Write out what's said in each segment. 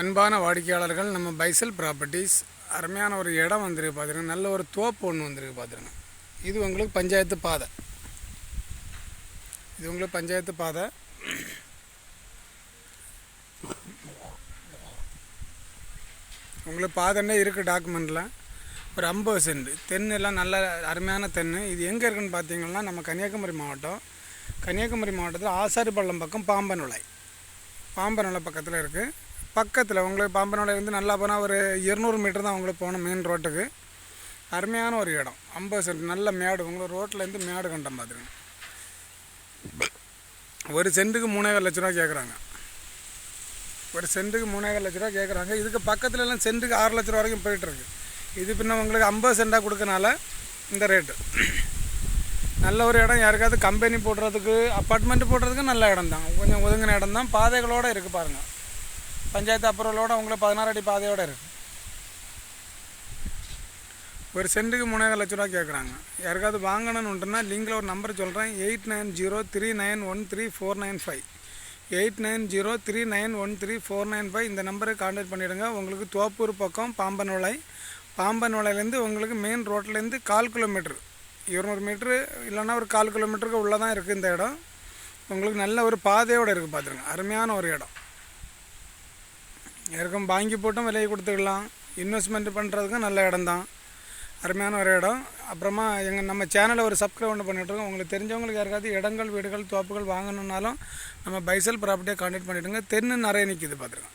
அன்பான வாடிக்கையாளர்கள் நம்ம பைசல் ப்ராப்பர்ட்டிஸ் அருமையான ஒரு இடம் வந்திருக்கு பார்த்துருங்க நல்ல ஒரு தோப்பு ஒன்று வந்திருக்கு பார்த்துருங்க இது உங்களுக்கு பஞ்சாயத்து பாதை. இது உங்களுக்கு பஞ்சாயத்து பாதை. உங்களுக்கு பாதைன்னே இருக்குது டாக்குமெண்ட்டில் ஒரு ஐம்பது சென்ட். தென்னு எல்லாம் நல்ல அருமையான தென்னு. இது எங்கே இருக்குன்னு பார்த்தீங்கன்னா நம்ம கன்னியாகுமரி மாவட்டம். கன்னியாகுமரி மாவட்டத்தில் ஆசாரிப்பள்ளம் பக்கம் பாம்பனுலை பாம்பனுலை பக்கத்தில் இருக்குது பக்கத்தில் உங்களுக்கு பாம்பனாலேருந்து நல்லா போனால் ஒரு இருநூறு மீட்டர் தான் உங்களுக்கு போகணும் மெயின் ரோட்டுக்கு அருமையான ஒரு இடம். ஐம்பது சென்ட் நல்ல மேடு. உங்களுக்கு ரோட்டிலேருந்து மேடு கண்டம் பார்த்துருங்க ஒரு சென்ட்டுக்கு மூணேகால் லட்ச ரூபா கேட்குறாங்க ஒரு சென்ட்டுக்கு மூணேகால் லட்ச ரூபா கேட்குறாங்க இதுக்கு பக்கத்துல எல்லாம் சென்ட்டுக்கு ஆறு லட்ச ரூபா வரைக்கும் போயிட்டுருக்கு இது பின்ன உங்களுக்கு ஐம்பது சென்டாக கொடுக்கனால இந்த ரேட்டு நல்ல ஒரு இடம். யாருக்காவது கம்பெனி போடுறதுக்கு அப்பார்ட்மெண்ட் போடுறதுக்கு நல்ல இடம் தான் கொஞ்சம் ஒதுங்கின இடம் தான் பாதைகளோடு இருக்குது பாருங்கள் பஞ்சாயத்து அப்புறலோட உங்களை பதினாறு அடி பாதையோடு இருக்குது ஒரு சென்ட்டுக்கு மூணாயிரம் லட்ச ரூபா கேட்குறாங்க யாருக்காவது வாங்கணும்னுட்டுனா லிங்கில் ஒரு நம்பர் சொல்கிறேன் eight nine zero three nine one three four nine five. Eight nine zero three nine one three four nine five இந்த நம்பருக்கு கான்டாக்ட் பண்ணிவிடுங்க உங்களுக்கு தோப்பூர் பக்கம் பாம்பன் பாம்பன் வளையிலேருந்து உங்களுக்கு மெயின் ரோட்லேருந்து கால் கிலோமீட்ரு இருநூறு மீட்ரு இல்லைன்னா ஒரு கால் கிலோமீட்டருக்கு உள்ளே தான் இருக்குது இந்த இடம். உங்களுக்கு நல்ல ஒரு பாதையோடு இருக்குது பார்த்துருங்க. அருமையான ஒரு இடம். யாருக்கும் வாங்கி போட்டும் விலையை கொடுத்துக்கலாம். இன்வெஸ்ட்மெண்ட் பண்ணுறதுக்கும் நல்ல இடம் தான் அருமையான ஒரு இடம். அப்புறமா எங்கள் நம்ம சேனலை ஒரு சப்ஸ்கிரைப் ஒன்று பண்ணிட்டுருக்கோம் உங்களுக்கு தெரிஞ்சவங்களுக்கு யாருக்காவது இடங்கள் வீடுகள் தோப்புகள் வாங்கணுன்னாலும் நம்ம பைசல் ப்ராப்பர்ட்டியை கான்டாக்ட் பண்ணிவிடுங்க தென்னு நிறைய நிற்கிது பார்த்துருங்க.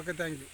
Okay thank you